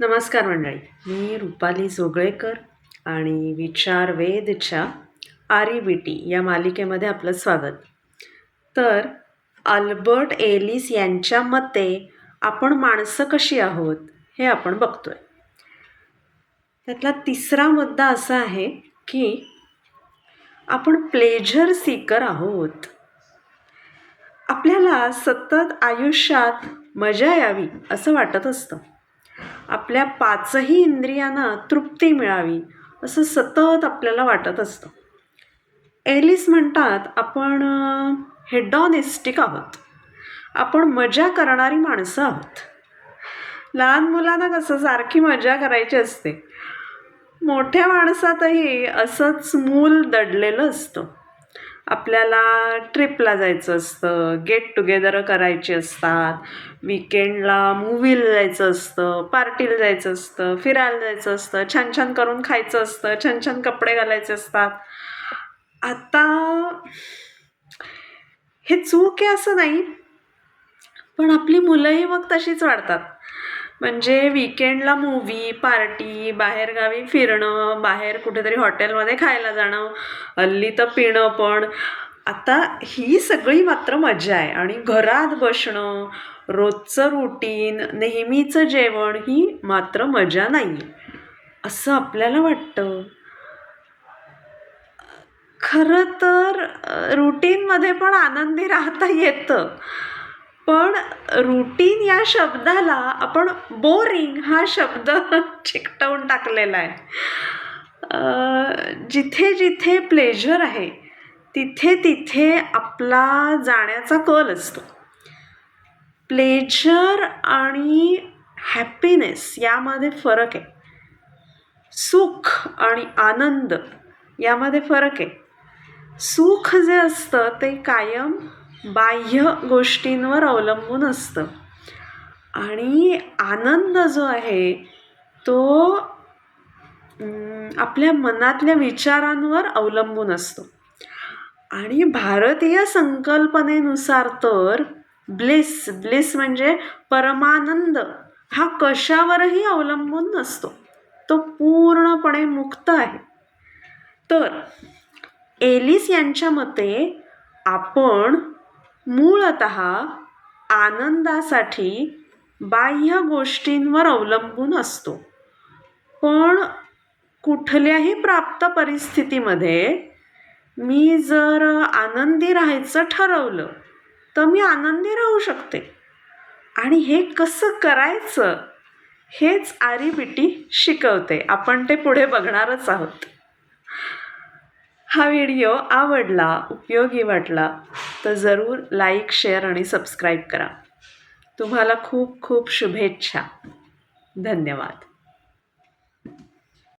नमस्कार मंडळी. मी रुपाली जोगळेकर आणि विचार वेदच्या आरी बिटी या मालिकेमध्ये आपलं स्वागत. तर अल्बर्ट एलिस यांच्या मते आपण माणसं कशी आहोत हे आपण बघतोय. त्यातला तिसरा मुद्दा असा आहे की आपण प्लेझर सीकर आहोत. आपल्याला सतत आयुष्यात मजा यावी असं वाटत असतं. आपल्या पाचही इंद्रियांना तृप्ती मिळावी असं सतत आपल्याला वाटत असतं. एलिस म्हणतात आपण हेडॉनिस्टिक आहोत. आपण मजा करणारी माणसं आहोत. लहान मुलांना कसं सारखी मजा करायची असते. मोठ्या माणसातही असंच मूल दडलेलं असतं. आपल्याला ट्रिपला जायचं असतं. गेट टुगेदर करायची असतात. विकेंडला मूवीला जायचं असतं. पार्टीला जायचं असतं. फिरायला जायचं असतं. छान छान करून खायचं असतं. छान छान कपडे घालायचे असतात. आता हे चूक आहे असं नाही पण आपली मुलंही मग तशीच वाढतात. म्हणजे विकेंडला मूवी पार्टी बाहेरगावी फिरणं बाहेर कुठेतरी हॉटेलमध्ये खायला जाणं हल्ली तर पिणं पण. आता ही सगळी मात्र मजा आहे. आणि घरात बसणं रोजचं रुटीन नेहमीचं जेवण ही मात्र मजा नाही असं आपल्याला वाटतं? खरं तर रुटीनमध्ये पण आनंदी राहता येतं. पण रुटीन या शब्दाला आपण बोरिंग हा शब्द चिकटवून टाकलेला आहे. जिथे जिथे प्लेजर आहे तिथे तिथे आपला जाण्याचा कल असतो. प्लेजर आणि हॅपीनेस यामध्ये फरक आहे. सुख आणि आनंद यामध्ये फरक आहे. सुख जे असतं ते कायम बाह्य गोष्टींवर अवलंबून असतं. आणि आनंद जो आहे तो आपल्या मनातल्या विचारांवर अवलंबून असतो. आणि भारतीय संकल्पनेनुसार तर ब्लिस ब्लिस म्हणजे परमानंद हा कशावरही अवलंबून नसतो. तो पूर्णपणे मुक्त आहे. तर एलिस यांच्या मते आपण मूळत आनंदासाठी बाह्य गोष्टींवर अवलंबून असतो. पण कुठल्याही प्राप्त परिस्थितीमध्ये मी जर आनंदी राहायचं ठरवलं तर मी आनंदी राहू शकते. आणि हे कसं करायचं हेच आरीबिटी शिकवते. आपण ते पुढे बघणारच आहोत. हा व्हिडिओ आवडला उपयोगी वाटला तर जरूर लाईक शेअर आणि सबस्क्राईब करा. तुम्हाला खूप खूप शुभेच्छा. धन्यवाद.